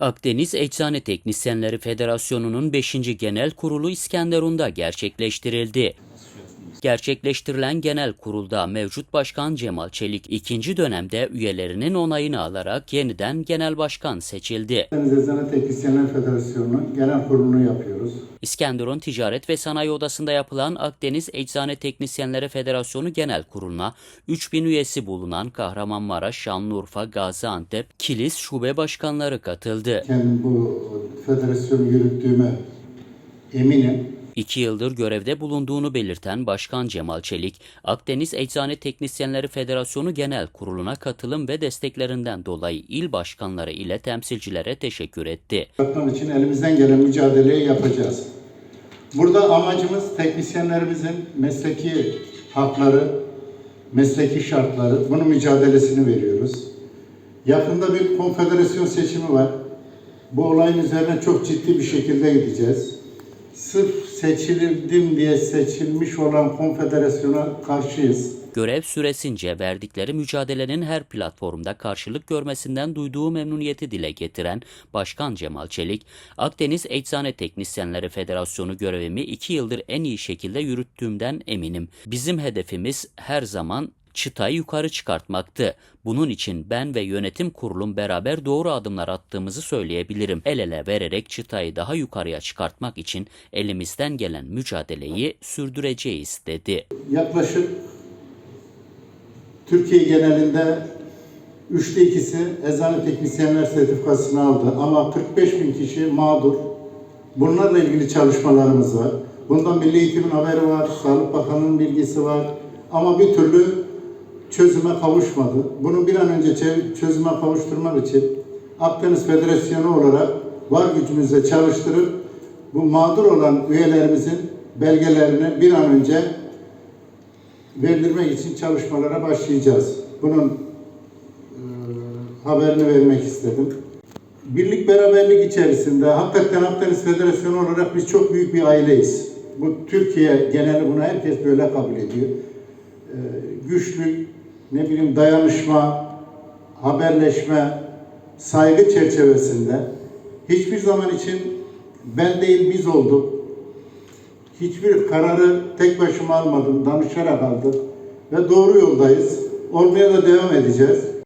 Akdeniz Eczane Teknisyenleri Federasyonu'nun 5. Genel Kurulu İskenderun'da gerçekleştirildi. Gerçekleştirilen genel kurulda mevcut başkan Cemal Çelik ikinci dönemde üyelerinin onayını alarak yeniden genel başkan seçildi. Akdeniz Eczane Teknisyenler Federasyonu Genel Kurulu'nu yapıyoruz. İskenderun Ticaret ve Sanayi Odası'nda yapılan Akdeniz Eczane Teknisyenleri Federasyonu Genel Kurulu'na 3000 üyesi bulunan Kahramanmaraş, Şanlıurfa, Gaziantep, Kilis şube başkanları katıldı. Kendim bu federasyonu yürüttüğüme eminim. İki yıldır görevde bulunduğunu belirten Başkan Cemal Çelik, Akdeniz Eczane Teknisyenleri Federasyonu Genel Kurulu'na katılım ve desteklerinden dolayı il başkanları ile temsilcilere teşekkür etti. Yapmak için elimizden gelen mücadeleyi yapacağız. Burada amacımız teknisyenlerimizin mesleki hakları, mesleki şartları, bunun mücadelesini veriyoruz. Yakında bir konfederasyon seçimi var. Bu olayın üzerine çok ciddi bir şekilde gideceğiz. Sırf seçildim diye seçilmiş olan konfederasyona karşıyız. Görev süresince verdikleri mücadelenin her platformda karşılık görmesinden duyduğu memnuniyeti dile getiren Başkan Cemal Çelik, Akdeniz Eczane Teknisyenleri Federasyonu görevimi iki yıldır en iyi şekilde yürüttüğümden eminim. Bizim hedefimiz her zaman çıtayı yukarı çıkartmaktı. Bunun için ben ve yönetim kurulum beraber doğru adımlar attığımızı söyleyebilirim. El ele vererek çıtayı daha yukarıya çıkartmak için elimizden gelen mücadeleyi sürdüreceğiz dedi. yaklaşık Türkiye genelinde üçte ikisi eczane teknisyenler sertifikasını aldı ama 45 bin kişi mağdur. Bunlarla ilgili çalışmalarımız var. Bundan Milli Eğitim'in haberi var, Sağlık Bakanı'nın bilgisi var ama bir türlü çözüme kavuşmadı. Bunu bir an önce çö- çözüme kavuşturmak için Akdeniz Federasyonu olarak var gücümüzle çalıştırıp bu mağdur olan üyelerimizin belgelerini bir an önce verdirmek için çalışmalara başlayacağız. Bunun e, haberini vermek istedim. Birlik beraberlik içerisinde hakikaten Akdeniz Federasyonu olarak biz çok büyük bir aileyiz. Bu Türkiye geneli bunu herkes böyle kabul ediyor. E, güçlük, ne bileyim dayanışma, haberleşme, saygı çerçevesinde hiçbir zaman için ben değil biz olduk. Hiçbir kararı tek başıma almadım, danışarak aldım ve doğru yoldayız. Olmaya da devam edeceğiz.